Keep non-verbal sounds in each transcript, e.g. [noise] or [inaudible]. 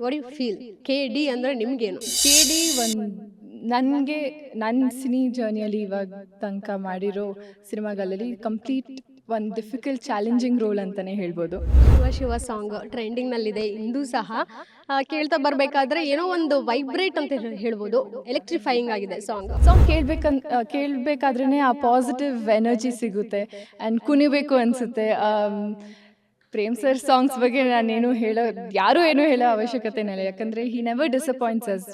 What you feel K D ಅಂದರೆ ನಿಮಗೇನು? K D ಒಂದು ನನಗೆ ನನ್ನ ಸಿನಿ ಜರ್ನಿಯಲ್ಲಿ ಇವಾಗ ತನಕ ಮಾಡಿರೋ ಸಿನಿಮಾಗಳಲ್ಲಿ ಕಂಪ್ಲೀಟ್ ಒಂದು ಡಿಫಿಕಲ್ಟ್ ಚಾಲೆಂಜಿಂಗ್ ರೋಲ್ ಅಂತಲೇ ಹೇಳ್ಬೋದು. ಶಿವ ಶಿವ ಸಾಂಗ್ ಟ್ರೆಂಡಿಂಗ್ನಲ್ಲಿದೆ ಇಂದು ಸಹ. ಕೇಳ್ತಾ ಬರಬೇಕಾದ್ರೆ ಏನೋ ಒಂದು ವೈಬ್ರೇಟ್ ಅಂತ ಹೇಳ- ಹೇಳ್ಬೋದು. ಎಲೆಕ್ಟ್ರಿಫೈಯಿಂಗ್ ಆಗಿದೆ ಸಾಂಗ್ ಸಾಂಗ್ ಕೇಳ್ಬೇಕಂತ ಕೇಳಬೇಕಾದ್ರೇ ಆ ಪಾಸಿಟಿವ್ ಎನರ್ಜಿ ಸಿಗುತ್ತೆ. ಆ್ಯಂಡ್ ಕುಣಿಬೇಕು ಅನಿಸುತ್ತೆ. ಪ್ರೇಮ್ ಸರ್ ಸಾಂಗ್ಸ್ ಬಗ್ಗೆ ನಾನೇನು ಹೇಳೋ ಯಾರೂ ಏನು ಹೇಳೋ ಅವಶ್ಯಕತೆ ಇಲ್ಲ. ಯಾಕಂದ್ರೆ ಹಿ ನೆವರ್ ಡಿಸಪಾಯಿಂಟ್ಸ್ ಅಸ್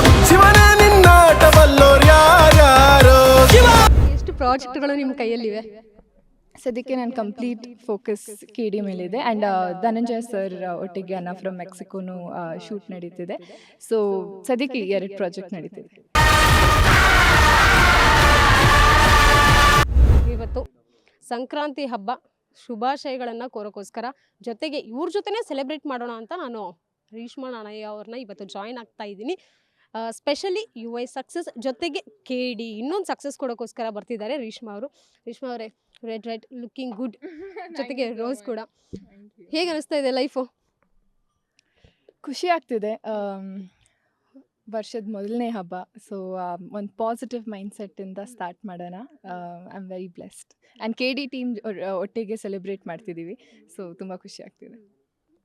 ಎಷ್ಟು ಪ್ರಾಜೆಕ್ಟ್ಗಳು ನಿಮ್ಮ ಕೈಯಲ್ಲಿವೆ? ಸದ್ಯಕ್ಕೆ ನಾನು ಕಂಪ್ಲೀಟ್ ಫೋಕಸ್ ಕೆ ಡಿ ಮೇಲಿದೆ. ಆ್ಯಂಡ್ ಧನಂಜಯ ಸರ್ ಒಟ್ಟಿಗೆ ಅನ್ನ ಫ್ರಮ್ ಮೆಕ್ಸಿಕೋನು ಶೂಟ್ ನಡೀತಿದೆ. ಸೊ ಸದ್ಯಕ್ಕೆ ಎರಡು ಪ್ರಾಜೆಕ್ಟ್ ನಡೀತಿದೆ. ಇವತ್ತು ಸಂಕ್ರಾಂತಿ ಹಬ್ಬ. ಶುಭಾಶಯಗಳನ್ನು ಕೋರೋಕ್ಕೋಸ್ಕರ. ಜೊತೆಗೆ ಇವ್ರ ಜೊತೆನೇ ಸೆಲೆಬ್ರೇಟ್ ಮಾಡೋಣ ಅಂತ ನಾನು ರೀಷ್ಮಾ ನಾನಯ್ಯ ಅವ್ರನ್ನ ಇವತ್ತು ಜಾಯ್ನ್ ಆಗ್ತಾ ಇದ್ದೀನಿ. ಸ್ಪೆಷಲಿ ಯು ಐ ಸಕ್ಸಸ್ ಜೊತೆಗೆ ಕೆ ಡಿ ಇನ್ನೊಂದು ಸಕ್ಸಸ್ ಕೊಡೋಕ್ಕೋಸ್ಕರ ಬರ್ತಿದ್ದಾರೆ ರೀಷ್ಮಾ ಅವರು. ರೀಷ್ಮಾ ಅವರೇ ರೆಡ್ ರೆಡ್ ಲುಕಿಂಗ್ ಗುಡ್ ಜೊತೆಗೆ ರೋಸ್ ಕೂಡ. ಹೇಗೆ ಅನಿಸ್ತಾ ಇದೆ ಲೈಫು ಖುಷಿ ಆಗ್ತಿದೆ. ವರ್ಷದ ಮೊದಲನೇ ಹಬ್ಬ. ಸೊ ಒಂದು ಪಾಸಿಟಿವ್ ಮೈಂಡ್ಸೆಟ್ಟಿಂದ ಸ್ಟಾರ್ಟ್ ಮಾಡೋಣ. I am very blessed and K D team ಒಟ್ಟಿಗೆ ಸೆಲೆಬ್ರೇಟ್ ಮಾಡ್ತಿದ್ದೀವಿ ಸೊ ತುಂಬ ಖುಷಿ ಆಗ್ತಿದೆ.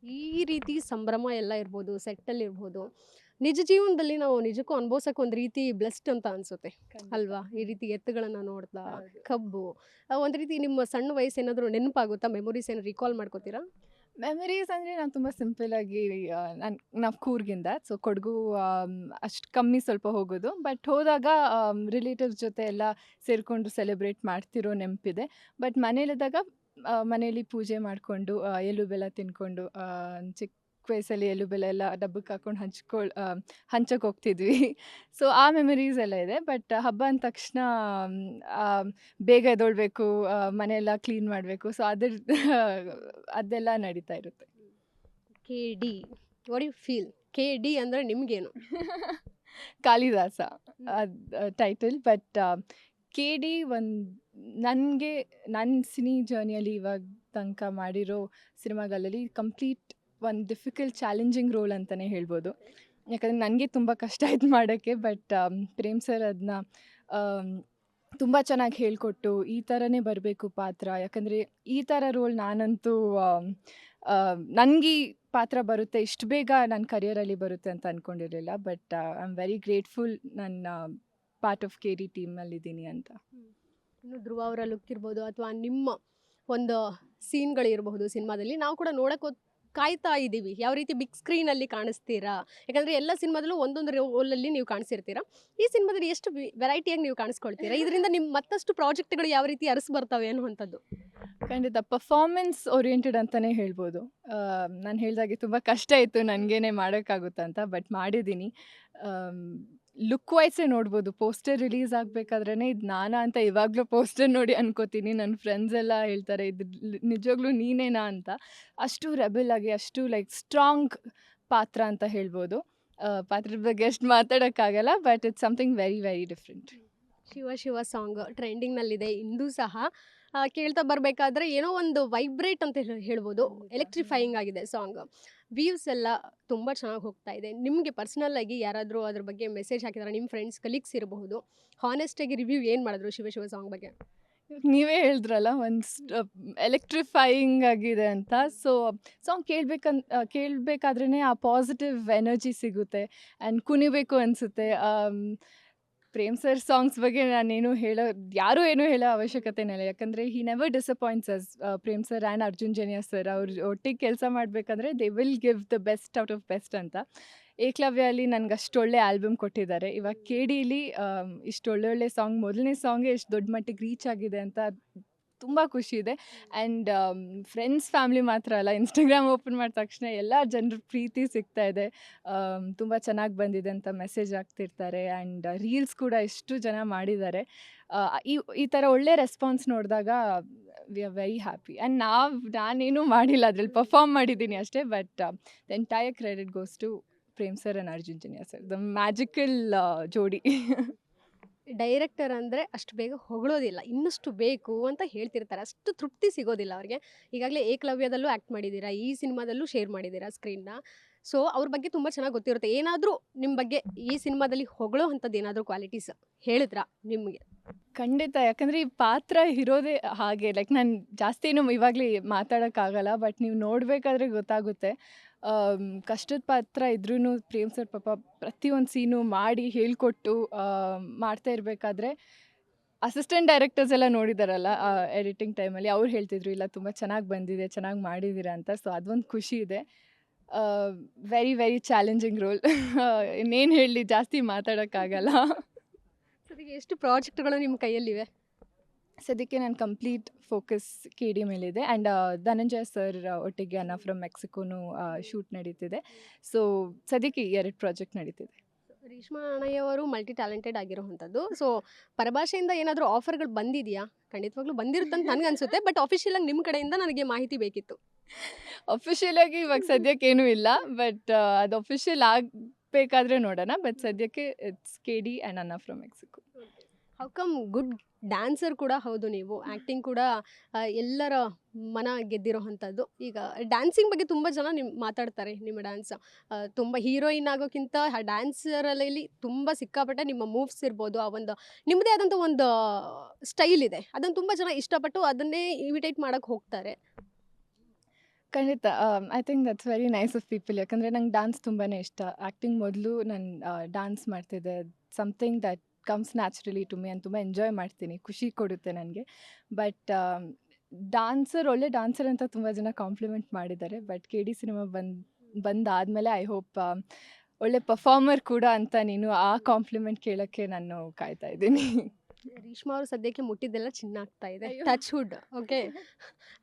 ಈ ರೀತಿ ಸಂಭ್ರಮ ಎಲ್ಲ ಇರ್ಬೋದು ಸೆಟ್ಟಲ್ಲಿ ಇರ್ಬೋದು. ನಿಜ ಜೀವನದಲ್ಲಿ ನಾವು ನಿಜಕ್ಕೂ ಅನುಭವಿಸೋಕೆ ಒಂದು ರೀತಿ ಬ್ಲೆಸ್ಡ್ ಅಂತ ಅನಿಸುತ್ತೆ. ಅಲ್ವಾ? ಈ ರೀತಿ ಎತ್ತುಗಳನ್ನು ನೋಡ್ತಾ ಕಬ್ಬು. ಒಂದು ರೀತಿ ನಿಮ್ಮ ಸಣ್ಣ ವಯಸ್ಸು ಏನಾದರೂ ನೆನಪಾಗುತ್ತಾ? ಮೆಮೊರೀಸ್ ಏನು ರಿಕಾಲ್ ಮಾಡ್ಕೋತೀರಾ? ಮೆಮರೀಸ್ ಅಂದರೆ ನಾನು ತುಂಬ ಆಗಿ ನಾನು, ನಾವು ಕೂರ್ಗಿಂದ ಸೊ ಕೊಡಗು ಅಷ್ಟು ಕಮ್ಮಿ ಸ್ವಲ್ಪ ಹೋಗೋದು. ಬಟ್ ಹೋದಾಗ ರಿಲೇಟಿವ್ಸ್ ಜೊತೆ ಎಲ್ಲ ಸೇರಿಕೊಂಡು ಸೆಲೆಬ್ರೇಟ್ ಮಾಡ್ತಿರೋ ನೆನಪಿದೆ. ಬಟ್ ಮನೇಲಿದ್ದಾಗ ಮನೇಲಿ ಪೂಜೆ ಮಾಡಿಕೊಂಡು ಎಳ್ಳು ಬೆಲ್ಲ ತಿನ್ಕೊಂಡು ಚಿಕ್ಕ ವಯಸ್ಸಲ್ಲಿ ಎಲ್ಲೂ ಬೆಲೆ ಎಲ್ಲ ಡಬ್ಬಕ್ಕೆ ಹಾಕೊಂಡು ಹಂಚ್ಕೊಳ್ ಹಂಚಕ್ಕೆ ಹೋಗ್ತಿದ್ವಿ. [laughs] ಸೊ ಆ ಮೆಮರೀಸ್ ಎಲ್ಲ ಇದೆ. ಬಟ್ ಹಬ್ಬ ಅಂದ ತಕ್ಷಣ ಬೇಗ ಎದೊಳ್ಬೇಕು ಮನೆಯೆಲ್ಲ ಕ್ಲೀನ್ ಮಾಡಬೇಕು. ಸೊ ಅದ್ರ [laughs] ಅದೆಲ್ಲ ನಡೀತಾ ಇರುತ್ತೆ. K D what you feel K D ಅಂದರೆ ನಿಮಗೇನು? Kalidasa title but K D ಒಂದು ನನಗೆ ನನ್ನ ಸಿನಿ ಜರ್ನಿಯಲ್ಲಿ ಇವಾಗ ತನಕ ಮಾಡಿರೋ ಸಿನಿಮಾಗಳಲ್ಲಿ ಕಂಪ್ಲೀಟ್ ಒಂದು ಡಿಫಿಕಲ್ಟ್ ಚಾಲೆಂಜಿಂಗ್ ರೋಲ್ ಅಂತಲೇ ಹೇಳ್ಬೋದು. ಯಾಕಂದರೆ ನನಗೆ ತುಂಬ ಕಷ್ಟ ಆಯ್ತು ಮಾಡೋಕ್ಕೆ ಬಟ್ ಪ್ರೇಮ್ ಸರ್ ಅದನ್ನ ತುಂಬ ಚೆನ್ನಾಗಿ ಹೇಳಿಕೊಟ್ಟು ಈ ಥರನೇ ಬರಬೇಕು ಪಾತ್ರ. ಯಾಕಂದರೆ ಈ ಥರ ರೋಲ್ ನಾನಂತೂ ನನಗೆ ಪಾತ್ರ ಬರುತ್ತೆ, ಇಷ್ಟು ಬೇಗ ನನ್ನ ಕರಿಯರಲ್ಲಿ ಬರುತ್ತೆ ಅಂತ ಅಂದ್ಕೊಂಡಿರಲಿಲ್ಲ but I am very grateful ನನ್ನ ಪಾರ್ಟ್ ಆಫ್ ಕೇರಿ ಟೀಮಲ್ಲಿದ್ದೀನಿ ಅಂತ. ಇನ್ನು ಧ್ರುವ ಅವರ ಲುಕ್ ಇರ್ಬೋದು, ಅಥವಾ ನಿಮ್ಮ ಒಂದು ಸೀನ್ಗಳಿರಬಹುದು ಸಿನಿಮಾದಲ್ಲಿ, ನಾವು ಕೂಡ ನೋಡೋಕೆ ಕಾಯ್ತಾ ಇದ್ದೀವಿ. ಯಾವ ರೀತಿ ಬಿಗ್ ಸ್ಕ್ರೀನಲ್ಲಿ ಕಾಣಿಸ್ತೀರಾ? ಯಾಕಂದರೆ ಎಲ್ಲ ಸಿನಿಮಾದಲ್ಲೂ ಒಂದೊಂದು ರೋಲಲ್ಲಿ ನೀವು ಕಾಣಿಸಿರ್ತೀರಾ. ಈ ಸಿನಿಮಾದಲ್ಲಿ ಎಷ್ಟು ವೆರೈಟಿಯಾಗಿ ನೀವು ಕಾಣಿಸ್ಕೊಳ್ತೀರಾ? ಇದರಿಂದ ನಿಮ್ಮ ಮತ್ತಷ್ಟು ಪ್ರಾಜೆಕ್ಟ್ಗಳು ಯಾವ ರೀತಿ ಅರಸು ಬರ್ತವೆ ಅನ್ನುವಂಥದ್ದು. ಖಂಡಿತ. ಪರ್ಫಾರ್ಮೆನ್ಸ್ ಓರಿಯೆಂಟೆಡ್ ಅಂತಲೇ ಹೇಳ್ಬೋದು. ನಾನು ಹೇಳಿದಾಗೆ ತುಂಬ ಕಷ್ಟ ಇತ್ತು. ನನಗೇನೆ ಮಾಡೋಕ್ಕಾಗುತ್ತಂತ ಬಟ್ ಮಾಡಿದ್ದೀನಿ. ಲುಕ್ ವೈಸೇ ನೋಡ್ಬೋದು. ಪೋಸ್ಟರ್ ರಿಲೀಸ್ ಆಗಬೇಕಾದ್ರೇ ಇದು ನಾನಾ ಅಂತ ಇವಾಗಲೂ ಪೋಸ್ಟರ್ ನೋಡಿ ಅನ್ಕೋತೀನಿ. ನನ್ನ ಫ್ರೆಂಡ್ಸ್ ಎಲ್ಲ ಹೇಳ್ತಾರೆ, ಇದು ನಿಜವಾಗ್ಲೂ ನೀನೇನಾ ಅಂತ? ಅಷ್ಟು ರೆಬಲ್ ಆಗಿ, ಅಷ್ಟು ಲೈಕ್ ಸ್ಟ್ರಾಂಗ್ ಪಾತ್ರ ಅಂತ ಹೇಳ್ಬೋದು. ಪಾತ್ರದ ಬಗ್ಗೆ ಎಷ್ಟು ಮಾತಾಡೋಕ್ಕಾಗಲ್ಲ but it's something very very different Shiva Shiva song ಟ್ರೆಂಡಿಂಗ್ನಲ್ಲಿದೆ ಇಂದು ಸಹ. ಆ, ಕೇಳ್ತಾ ಬರಬೇಕಾದ್ರೆ ಏನೋ ಒಂದು ವೈಬ್ರೇಟ್ ಅಂತ ಹೇಳ- ಹೇಳ್ಬೋದು. ಎಲೆಕ್ಟ್ರಿಫೈಯಿಂಗ್ ಆಗಿದೆ ಸಾಂಗ್. ವ್ಯೂಸ್ ಎಲ್ಲ ತುಂಬ ಚೆನ್ನಾಗಿ ಹೋಗ್ತಾ ಇದೆ. ನಿಮಗೆ ಪರ್ಸನಲ್ ಆಗಿ ಯಾರಾದರೂ ಅದ್ರ ಬಗ್ಗೆ ಮೆಸೇಜ್ ಹಾಕಿದಾರೆ ನಿಮ್ಮ ಫ್ರೆಂಡ್ಸ್ ಕಲೀಗ್ಸ್ ಇರಬಹುದು. ಹಾನೆಸ್ಟಾಗಿ ರಿವ್ಯೂ ಏನು ಮಾಡಿದ್ರು ಶಿವ ಶಿವ ಸಾಂಗ್ ಬಗ್ಗೆ? ನೀವೇ ಹೇಳಿದ್ರಲ್ಲ ಒಂದು ಎಲೆಕ್ಟ್ರಿಫೈಯಿಂಗ್ ಆಗಿದೆ ಅಂತ. ಸೊ ಸಾಂಗ್ ಕೇಳ್ಬೇಕನ್ ಕೇಳಬೇಕಾದ್ರೇ ಆ ಪಾಸಿಟಿವ್ ಎನರ್ಜಿ ಸಿಗುತ್ತೆ. ಆ್ಯಂಡ್ ಕುಣಿಬೇಕು ಅನಿಸುತ್ತೆ. ಪ್ರೇಮ್ ಸರ್ ಸಾಂಗ್ಸ್ ಬಗ್ಗೆ ನಾನೇನು ಹೇಳೋ, ಯಾರೂ ಏನೂ ಹೇಳೋ ಅವಶ್ಯಕತೆ ಇಲ್ಲ. ಯಾಕಂದರೆ he never disappoints us Prem sir and Arjun Janya sir ಅವ್ರ ಒಟ್ಟಿಗೆ ಕೆಲಸ ಮಾಡಬೇಕಂದ್ರೆ they will give the best out of best ಅಂತ. ಏಕಲವ್ಯ ಅಲ್ಲಿ ನನಗೆ ಅಷ್ಟೊಳ್ಳೆ ಆಲ್ಬಮ್ ಕೊಟ್ಟಿದ್ದಾರೆ. ಇವಾಗ ಕೆ ಡಿಲಿ ಇಷ್ಟು ಒಳ್ಳೊಳ್ಳೆ ಸಾಂಗ್ ಮೊದಲನೇ ಸಾಂಗೇ ಇಷ್ಟು ದೊಡ್ಡ ಮಟ್ಟಿಗೆ ರೀಚ್ ಆಗಿದೆ ಅಂತ ತುಂಬ ಖುಷಿ ಇದೆ. ಆ್ಯಂಡ್ ಫ್ರೆಂಡ್ಸ್ ಫ್ಯಾಮಿಲಿ ಮಾತ್ರ ಅಲ್ಲ ಇನ್ಸ್ಟಾಗ್ರಾಮ್ ಓಪನ್ ಮಾಡಿದ ತಕ್ಷಣ ಎಲ್ಲ ಜನರ ಪ್ರೀತಿ ಸಿಗ್ತಾ ಇದೆ. ತುಂಬ ಚೆನ್ನಾಗಿ ಬಂದಿದೆ ಅಂತ ಮೆಸೇಜ್ ಆಗ್ತಿರ್ತಾರೆ ಆ್ಯಂಡ್ ರೀಲ್ಸ್ ಕೂಡ ಎಷ್ಟು ಜನ ಮಾಡಿದ್ದಾರೆ. ಈ ಈ ಥರ ಒಳ್ಳೆ ರೆಸ್ಪಾನ್ಸ್ ನೋಡಿದಾಗ we are very happy. And ನಾವು ನಾನೇನು ಮಾಡಿಲ್ಲ ಅದ್ರಲ್ಲಿ ಪರ್ಫಾರ್ಮ್ ಮಾಡಿದ್ದೀನಿ ಅಷ್ಟೇ but the entire credit goes to Prem sir and Arjun Janya sir. The magical ಜೋಡಿ. [laughs] ಡೈರೆಕ್ಟರ್ ಅಂದರೆ ಅಷ್ಟು ಬೇಗ ಹೊಗಳೋದಿಲ್ಲ, ಇನ್ನಷ್ಟು ಬೇಕು ಅಂತ ಹೇಳ್ತಿರ್ತಾರೆ. ಅಷ್ಟು ತೃಪ್ತಿ ಸಿಗೋದಿಲ್ಲ ಅವ್ರಿಗೆ. ಈಗಾಗಲೇ ಏಕಲವ್ಯದಲ್ಲೂ ಆ್ಯಕ್ಟ್ ಮಾಡಿದ್ದೀರಾ, ಈ ಸಿನಿಮಾದಲ್ಲೂ ಶೇರ್ ಮಾಡಿದ್ದೀರಾ ಸ್ಕ್ರೀನ್ನ ಸೊ ಅವ್ರ ಬಗ್ಗೆ ತುಂಬ ಚೆನ್ನಾಗಿ ಗೊತ್ತಿರುತ್ತೆ. ಏನಾದರೂ ನಿಮ್ಮ ಬಗ್ಗೆ ಈ ಸಿನಿಮಾದಲ್ಲಿ ಹೊಗಳೋ ಅಂಥದ್ದು ಏನಾದರೂ ಕ್ವಾಲಿಟೀಸ್ ಹೇಳಿದ್ರಾ ನಿಮಗೆ? ಖಂಡಿತ. ಯಾಕಂದರೆ ಈ ಪಾತ್ರ ಇರೋದೇ ಹಾಗೆ. ಲೈಕ್ ನಾನು ಜಾಸ್ತಿ ಏನು ಇವಾಗಲೇ ಮಾತಾಡೋಕ್ಕಾಗಲ್ಲ ಬಟ್ ನೀವು ನೋಡಬೇಕಾದ್ರೆ ಗೊತ್ತಾಗುತ್ತೆ. ಕಷ್ಟದ ಪಾತ್ರ ಇದ್ರೂ ಪ್ರೇಮ್ ಸರ್ ಪಾಪ ಪ್ರತಿಯೊಂದು ಸೀನು ಮಾಡಿ ಹೇಳಿಕೊಟ್ಟು ಮಾಡ್ತಾ ಇರಬೇಕಾದ್ರೆ ಅಸಿಸ್ಟೆಂಟ್ ಡೈರೆಕ್ಟರ್ಸ್ ಎಲ್ಲ ನೋಡಿದಾರಲ್ಲ ಎಡಿಟಿಂಗ್ ಟೈಮಲ್ಲಿ ಅವ್ರು ಹೇಳ್ತಿದ್ರು, ಇಲ್ಲ, ತುಂಬ ಚೆನ್ನಾಗಿ ಬಂದಿದೆ, ಚೆನ್ನಾಗಿ ಮಾಡಿದ್ದೀರಾ ಅಂತ. ಸೊ ಅದೊಂದು ಖುಷಿ ಇದೆ. ವೆರಿ ವೆರಿ ಚಾಲೆಂಜಿಂಗ್ ರೋಲ್ ಇನ್ನೇನು ಹೇಳಲಿ ಜಾಸ್ತಿ ಮಾತಾಡೋಕ್ಕಾಗಲ್ಲ. ಈಗ ಎಷ್ಟು ಪ್ರಾಜೆಕ್ಟ್ಗಳು ನಿಮ್ಮ ಕೈಯಲ್ಲಿವೆ? ಸದ್ಯಕ್ಕೆ ನಾನು ಕಂಪ್ಲೀಟ್ ಫೋಕಸ್ ಕೆ ಡಿ ಮೇಲಿದೆ ಆ್ಯಂಡ್ ಧನಂಜಯ ಸರ್ ಒಟ್ಟಿಗೆ ಅನ್ನ ಫ್ರಮ್ ಮೆಕ್ಸಿಕೋನು ಶೂಟ್ ನಡೀತಿದೆ. ಸೊ ಸದ್ಯಕ್ಕೆ ಎರಡು ಪ್ರಾಜೆಕ್ಟ್ ನಡೀತಿದೆ. ರೇಷ್ಮಾ ಅಣ್ಣಯ್ಯವರು ಮಲ್ಟಿ ಟ್ಯಾಲೆಂಟೆಡ್ ಆಗಿರುವಂಥದ್ದು. ಸೊ ಪರಭಾಷೆಯಿಂದ ಏನಾದರೂ ಆಫರ್ಗಳು ಬಂದಿದೆಯಾ? ಖಂಡಿತವಾಗ್ಲೂ ಬಂದಿರುತ್ತಂತ ನನಗೆ ಅನಿಸುತ್ತೆ. ಬಟ್ ಅಫಿಷಿಯಲ್ ಆಗಿ ನಿಮ್ಮ ಕಡೆಯಿಂದ ನನಗೆ ಮಾಹಿತಿ ಬೇಕಿತ್ತು. ಅಫಿಷಿಯಲ್ ಆಗಿ ಇವಾಗ ಸದ್ಯಕ್ಕೆ ಏನೂ ಇಲ್ಲ. ಬಟ್ ಅದು ಅಫಿಷಿಯಲ್ ಆಗಬೇಕಾದ್ರೆ ನೋಡೋಣ. ಬಟ್ ಸದ್ಯಕ್ಕೆ it's K D and Anna from Mexico how come good dancer ಕೂಡ ಹೌದು ನೀವು? ಆ್ಯಕ್ಟಿಂಗ್ ಕೂಡ ಎಲ್ಲರ ಮನ ಗೆದ್ದಿರೋ ಅಂಥದ್ದು ಈಗ ಡ್ಯಾನ್ಸಿಂಗ್ ಬಗ್ಗೆ ತುಂಬ ಜನ ನಿಮ್ಮ ಮಾತಾಡ್ತಾರೆ ನಿಮ್ಮ ಡ್ಯಾನ್ಸ್ ತುಂಬ ಹೀರೋಯಿನ್ ಆಗೋಕ್ಕಿಂತ ಡ್ಯಾನ್ಸರಲ್ಲಿ ತುಂಬ ಸಿಕ್ಕಾಪಟ್ಟೆ ನಿಮ್ಮ ಮೂವ್ಸ್ ಇರ್ಬೋದು. ಆ ಒಂದು, ನಿಮ್ಮದೇ ಆದಂಥ ಒಂದು ಸ್ಟೈಲ್ ಇದೆ. ಅದನ್ನು ತುಂಬ ಜನ ಇಷ್ಟಪಟ್ಟು ಅದನ್ನೇ ಇಮಿಟೇಟ್ ಮಾಡೋಕ್ಕೆ ಹೋಗ್ತಾರೆ. ಖಂಡಿತ. I think that's very nice of people ಯಾಕಂದರೆ ನಂಗೆ ಡ್ಯಾನ್ಸ್ ತುಂಬಾ ಇಷ್ಟ. ಆ್ಯಕ್ಟಿಂಗ್ ಮೊದಲು ನಾನು ಡ್ಯಾನ್ಸ್ ಮಾಡ್ತಿದ್ದೆ. Something that comes naturally to me ನಾನು ತುಂಬ ಎಂಜಾಯ್ ಮಾಡ್ತೀನಿ ಖುಷಿ ಕೊಡುತ್ತೆ ನನಗೆ. ಬಟ್ ಡಾನ್ಸರ್ ಒಳ್ಳೆ ಡಾನ್ಸರ್ ಅಂತ ತುಂಬ ಜನ ಕಾಂಪ್ಲಿಮೆಂಟ್ ಮಾಡಿದ್ದಾರೆ. ಬಟ್ ಕೆ ಡಿ ಸಿನಿಮಾ ಬಂದು ಬಂದಾದಮೇಲೆ ಐ ಹೋಪ್ ಒಳ್ಳೆ ಪರ್ಫಾರ್ಮರ್ ಕೂಡ ಅಂತ ನೀನು ಆ ಕಾಂಪ್ಲಿಮೆಂಟ್ ಕೇಳೋಕ್ಕೆ ನಾನು ಕಾಯ್ತಾ ಇದ್ದೀನಿ. ರೀಷ್ಮಾ ಅವರು ಸದ್ಯಕ್ಕೆ ಮುಟ್ಟಿದ್ದೆಲ್ಲ ಚಿನ್ನ ಆಗ್ತಾ ಇದೆ. ಟಚ್ ಹುಡ್ ಓಕೆ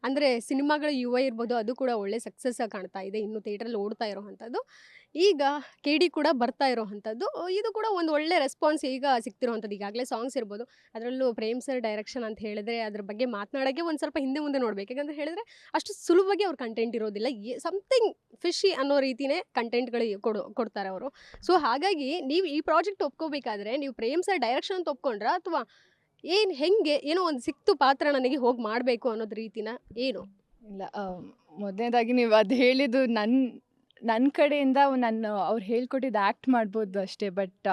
ಅಂದರೆ ಸಿನಿಮಾಗಳು ಯುವ ಇರ್ಬೋದು ಅದು ಕೂಡ ಒಳ್ಳೆ ಸಕ್ಸಸ್ ಕಾಣ್ತಾ ಇದೆ. ಇನ್ನು ಥಿಯೇಟ್ರಲ್ಲಿ ಓಡ್ತಾ ಇರೋವಂಥದ್ದು ಈಗ ಕೆ ಡಿ ಕೂಡ ಬರ್ತಾ ಇರೋವಂಥದ್ದು. ಇದು ಕೂಡ ಒಂದು ಒಳ್ಳೆ ರೆಸ್ಪಾನ್ಸ್ ಈಗ ಸಿಗ್ತಿರೋವಂಥದ್ದು. ಈಗಾಗಲೇ ಸಾಂಗ್ಸ್ ಇರ್ಬೋದು. ಅದರಲ್ಲೂ ಪ್ರೇಮ್ ಸರ್ ಡೈರೆಕ್ಷನ್ ಅಂತ ಹೇಳಿದ್ರೆ, ಅದ್ರ ಬಗ್ಗೆ ಮಾತನಾಡೋಕ್ಕೆ ಒಂದು ಸ್ವಲ್ಪ ಹಿಂದೆ ಮುಂದೆ ನೋಡಬೇಕು. ಯಾಕಂದ್ರೆ ಹೇಳಿದ್ರೆ ಅಷ್ಟು ಸುಲಭವಾಗಿ ಅವ್ರ ಕಂಟೆಂಟ್ ಇರೋದಿಲ್ಲ. ಸಮಥಿಂಗ್ ಫಿಶಿ ಅನ್ನೋ ರೀತಿನೇ ಕಂಟೆಂಟ್ಗಳು ಕೊಡು, ಕೊಡ್ತಾರೆ ಅವರು. ಸೊ ಹಾಗಾಗಿ ನೀವು ಈ ಪ್ರಾಜೆಕ್ಟ್ ಒಪ್ಕೋಬೇಕಾದ್ರೆ, ನೀವು ಪ್ರೇಮ್ ಸರ್ ಡೈರೆಕ್ಷನ್ ಅಂತ ಒಪ್ಕೊಂಡ್ರೆ? ಅಥವಾ ಏನು, ಹೆಂಗೆ, ಏನೋ ಒಂದು ಸಿಕ್ತು ಪಾತ್ರ ನನಗೆ ಹೋಗಿ ಮಾಡಬೇಕು ಅನ್ನೋದು ರೀತಿನ ಏನು? ಇಲ್ಲ ಮೊದಲನೇದಾಗಿ ನೀವು ಅದು ಹೇಳಿದ್ದು ನನ್ನ ನನ್ನ ಕಡೆಯಿಂದ ನನ್ನ ಅವ್ರು ಹೇಳ್ಕೊಟ್ಟಿದ್ದು ಆ್ಯಕ್ಟ್ ಮಾಡ್ಬೋದು ಅಷ್ಟೇ ಬಟ್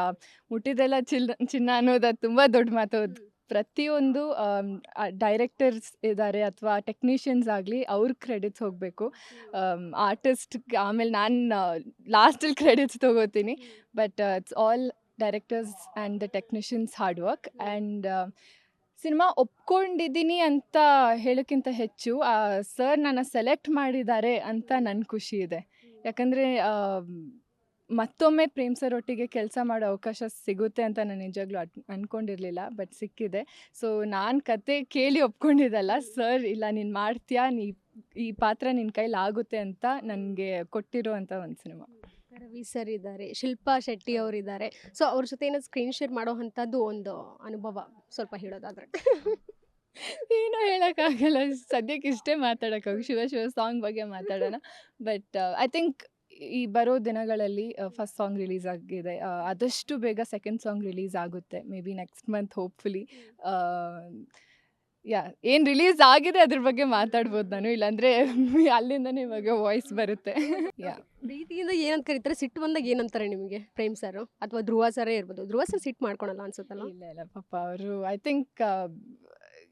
ಮುಟ್ಟಿದೆಲ್ಲ ಚಿಲ್ ಚಿನ್ನ ಅನ್ನೋದು ಅದು ತುಂಬ ದೊಡ್ಡ ಮಾತು. ಅದು ಪ್ರತಿಯೊಂದು ಡೈರೆಕ್ಟರ್ಸ್ ಇದ್ದಾರೆ ಅಥವಾ ಟೆಕ್ನಿಷಿಯನ್ಸ್ ಆಗಲಿ ಅವ್ರ ಕ್ರೆಡಿಟ್ಸ್ ಹೋಗಬೇಕು. ಆರ್ಟಿಸ್ಟ್ ಆಮೇಲೆ ನಾನು ಲಾಸ್ಟಲ್ಲಿ credits ತೊಗೋತೀನಿ. But it's all directors and the technicians hard work and cinema ಒಪ್ಕೊಂಡಿದ್ದೀನಿ ಅಂತ ಹೇಳೋಕ್ಕಿಂತ ಹೆಚ್ಚು ಸರ್ ನನ್ನ ಸೆಲೆಕ್ಟ್ ಮಾಡಿದ್ದಾರೆ ಅಂತ ನನ್ನ ಖುಷಿ ಇದೆ. ಯಾಕಂದರೆ ಮತ್ತೊಮ್ಮೆ ಪ್ರೇಮ್ ಸರ್ ಒಟ್ಟಿಗೆ ಕೆಲಸ ಮಾಡೋ ಅವಕಾಶ ಸಿಗುತ್ತೆ ಅಂತ ನಾನು ನಿಜಾಗ್ಲೂ ಅಟ್ ಅಂದ್ಕೊಂಡಿರಲಿಲ್ಲ ಬಟ್ ಸಿಕ್ಕಿದೆ. ಸೊ ನಾನು ಕತೆ ಕೇಳಿ ಒಪ್ಕೊಂಡಿದ್ದಲ್ಲ, ಸರ್, ಇಲ್ಲ, ನೀನು ಮಾಡ್ತೀಯಾ? ನೀ, ಈ ಪಾತ್ರ ನಿನ್ನ ಕೈಲಿ ಆಗುತ್ತೆ ಅಂತ ನನಗೆ ಕೊಟ್ಟಿರುವಂಥ ಒಂದು ಸಿನಿಮಾ. ರವಿ ಸರ್ ಇದ್ದಾರೆ, ಶಿಲ್ಪಾ ಶೆಟ್ಟಿ ಅವರಿದ್ದಾರೆ. ಸೊ ಅವ್ರ ಜೊತೆ ಏನೋ ಸ್ಕ್ರೀನ್ ಶೇರ್ ಮಾಡೋ ಅಂಥದ್ದು ಒಂದು ಅನುಭವ, ಸ್ವಲ್ಪ ಹೇಳೋದಾದ್ರೆ. ಏನೂ ಹೇಳೋಕ್ಕಾಗಲ್ಲ. ಸದ್ಯಕ್ಕೆ ಇಷ್ಟೇ ಮಾತಾಡೋಕ್ಕಾಗ ಶಿವ ಶಿವ ಸಾಂಗ್ ಬಗ್ಗೆ ಮಾತಾಡೋಣ. ಬಟ್ ಐ ಥಿಂಕ್ ಈ ಬರೋ ದಿನಗಳಲ್ಲಿ ಫಸ್ಟ್ ಸಾಂಗ್ ರಿಲೀಸ್ ಆಗಿದೆ. ಆ, ಆದಷ್ಟು ಬೇಗ ಸೆಕೆಂಡ್ ಸಾಂಗ್ ರಿಲೀಸ್ ಆಗುತ್ತೆ. Maybe next month hopefully yeah ಏನು ರಿಲೀಸ್ ಆಗಿದೆ ಅದ್ರ ಬಗ್ಗೆ ಮಾತಾಡ್ಬೋದು ನಾನು. ಇಲ್ಲಾಂದರೆ [laughs] ಅಲ್ಲಿಂದನೇ ಇವಾಗ ವಾಯ್ಸ್ ಬರುತ್ತೆ. [laughs] ಯಾ ಪ್ರೀತಿಯಿಂದ ಏನಂತ ಕರೀತಾರೆ? ಸಿಟ್ಟು ಬಂದಾಗ ಏನಂತಾರೆ ನಿಮಗೆ? ಪ್ರೇಮ್ ಸರ್ ಅಥವಾ ಧ್ರುವ ಸರೇ ಇರ್ಬೋದು. ಧ್ರುವ ಸರ್ ಸಿಟ್ಟು ಮಾಡ್ಕೊಳಲ್ಲ ಅನ್ಸುತ್ತಲ್ಲ? ಇಲ್ಲ ಇಲ್ಲ ಪಾಪ ಅವರು ಐ ಥಿಂಕ್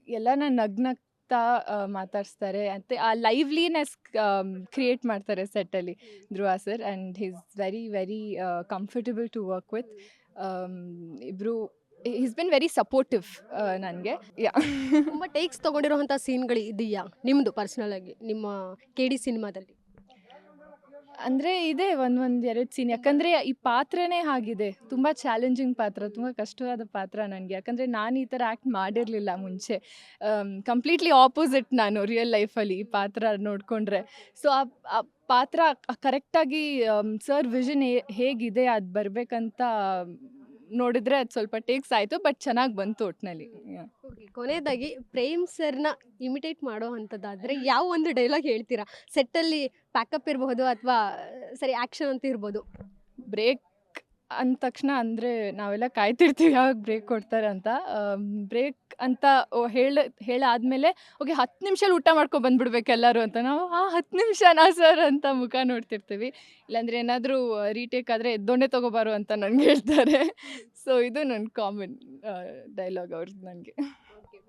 ಎಲ್ಲನ ನಗ್ನಗ್ತಾ ಮಾತಾಡಿಸ್ತಾರೆ. ಮತ್ತು ಆ ಲೈವ್ಲಿನೆಸ್ ಕ್ರಿಯೇಟ್ ಮಾಡ್ತಾರೆ ಸೆಟ್ಟಲ್ಲಿ Dhruva sir and he's very very comfortable to work with ಇಬ್ರು ಈಸ್ ಬಿನ್ ವೆರಿ ಸಪೋರ್ಟಿವ್ ನನಗೆ. ಯಾ ತುಂಬ ಟೇಕ್ಸ್ ತೊಗೊಂಡಿರೋಂಥ ಸೀನ್ಗಳು ಇದೆಯಾ ನಿಮ್ಮದು ಪರ್ಸ್ನಲ್ ಆಗಿ, ನಿಮ್ಮ ಕೆ ಡಿ ಸಿನಿಮಾದಲ್ಲಿ ಅಂದರೆ ಇದೆ ಒಂದು ಒಂದು ಎರಡು ಸೀನ್ ಯಾಕಂದರೆ ಈ ಪಾತ್ರನೇ ಆಗಿದೆ ತುಂಬ ಚಾಲೆಂಜಿಂಗ್ ಪಾತ್ರ, ತುಂಬ ಕಷ್ಟವಾದ ಪಾತ್ರ ನನಗೆ. ಯಾಕಂದರೆ ನಾನು ಈ ಥರ ಆ್ಯಕ್ಟ್ ಮಾಡಿರಲಿಲ್ಲ ಮುಂಚೆ. ಕಂಪ್ಲೀಟ್ಲಿ ಆಪೋಸಿಟ್ ನಾನು ರಿಯಲ್ ಲೈಫಲ್ಲಿ ಈ ಪಾತ್ರ ನೋಡಿಕೊಂಡ್ರೆ. ಸೊ ಆ ಪಾತ್ರ ಕರೆಕ್ಟಾಗಿ ಸರ್ ವಿಷನ್ ಹೇಗಿದೆ, ಅದು ಬರಬೇಕಂತ ನೋಡಿದ್ರೆ ಅದು ಸ್ವಲ್ಪ ಟೇಕ್ಸ್ ಆಯಿತು ಬಟ್ ಚೆನ್ನಾಗಿ ಬಂತು ಒಟ್ಟಿನಲ್ಲಿ ಓಕೆ ಕೊನೆಯದಾಗಿ ಪ್ರೇಮ್ ಸರ್ನ ಇಮಿಟೇಟ್ ಮಾಡೋ ಅಂಥದ್ದಾದರೆ ಯಾವ ಒಂದು ಡೈಲಾಗ್ ಹೇಳ್ತೀರಾ? ಸೆಟ್ಟಲ್ಲಿ ಪ್ಯಾಕಪ್ ಇರಬಹುದು ಅಥವಾ ಸರಿ ಆ್ಯಕ್ಷನ್ ಅಂತ ಇರ್ಬೋದು? ಬ್ರೇಕ್ ಅಂದ ತಕ್ಷಣ ಅಂದರೆ ನಾವೆಲ್ಲ ಕಾಯ್ತಿರ್ತೀವಿ ಯಾವಾಗ ಬ್ರೇಕ್ ಕೊಡ್ತಾರೆ ಅಂತ. ಬ್ರೇಕ್ ಅಂತ ಹೇಳ, ಹೇಳಾದ್ಮೇಲೆ ಓಕೆ ಹತ್ತು ನಿಮಿಷ ಊಟ ಮಾಡ್ಕೊಂಡು ಬಂದ್ಬಿಡ್ಬೇಕು ಎಲ್ಲರೂ ಅಂತ. ನಾವು, ಆ, ಹತ್ತು ನಿಮಿಷನಾ ಸರ್? ಅಂತ ಮುಖ ನೋಡ್ತಿರ್ತೀವಿ. ಇಲ್ಲಾಂದರೆ ಏನಾದರೂ ರೀಟೇಕ್ ಆದರೆ ಎದ್ದೊಂಡೆ ತೊಗೋಬಾರು ಅಂತ ನನಗೆ ಹೇಳ್ತಾರೆ. ಸೊ ಇದು ನನ್ನ ಕಾಮನ್ ಡೈಲಾಗ್ ಅವ್ರದ್ದು ನನಗೆ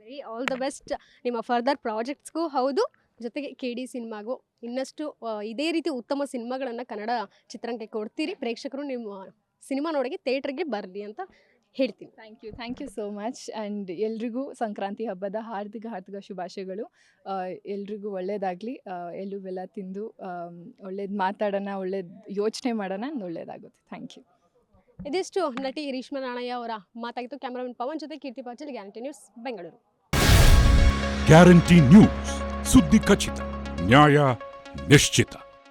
ವೆರಿ ಆಲ್ ದ ಬೆಸ್ಟ್ ನಿಮ್ಮ ಫರ್ದರ್ ಪ್ರಾಜೆಕ್ಟ್ಸ್ಗೂ ಹೌದು, ಜೊತೆಗೆ ಕೆ ಡಿ ಸಿನಿಮಾಗೂ ಇನ್ನಷ್ಟು ಇದೇ ರೀತಿ ಉತ್ತಮ ಸಿನಿಮಾಗಳನ್ನು ಕನ್ನಡ ಚಿತ್ರರಂಗಕ್ಕೆ ಕೊಡ್ತೀರಿ. ಪ್ರೇಕ್ಷಕರು ನಿಮ್ಮ ಸಿನಿಮಾ ನೋಡೋಕ್ಕೆ ಥಿಯೇಟ್ರಿಗೆ ಬರಲಿ ಅಂತ ಹೇಳ್ತೀನಿ. Thank you thank you so much. And ಎಲ್ರಿಗೂ ಸಂಕ್ರಾಂತಿ ಹಬ್ಬದ ಹಾರ್ದಿಕ ಹಾರ್ದಿಕ ಶುಭಾಶಯಗಳು. ಎಲ್ರಿಗೂ ಒಳ್ಳೇದಾಗಲಿ. ಎಲ್ಲೂ ಬೆಲ್ಲ ತಿಂದು ಒಳ್ಳೇದು ಮಾತಾಡೋಣ ಒಳ್ಳೇದು ಯೋಚನೆ ಮಾಡೋಣ ಒಳ್ಳೇದಾಗುತ್ತೆ. Thank you. ಇದಿಷ್ಟು ನಟಿ ರೇಷ್ಮಾ ನಾಣಯ್ಯ ಅವರ ಮಾತಾಗಿತ್ತು. ಕ್ಯಾಮ್ರಾಮನ್ ಪವನ್ ಜೊತೆ Keerthi Pachal guarantee news Bengaluru. Guarantee news. ಸುದ್ದಿ ಖಚಿತ ನ್ಯಾಯ ನಿಶ್ಚಿತ.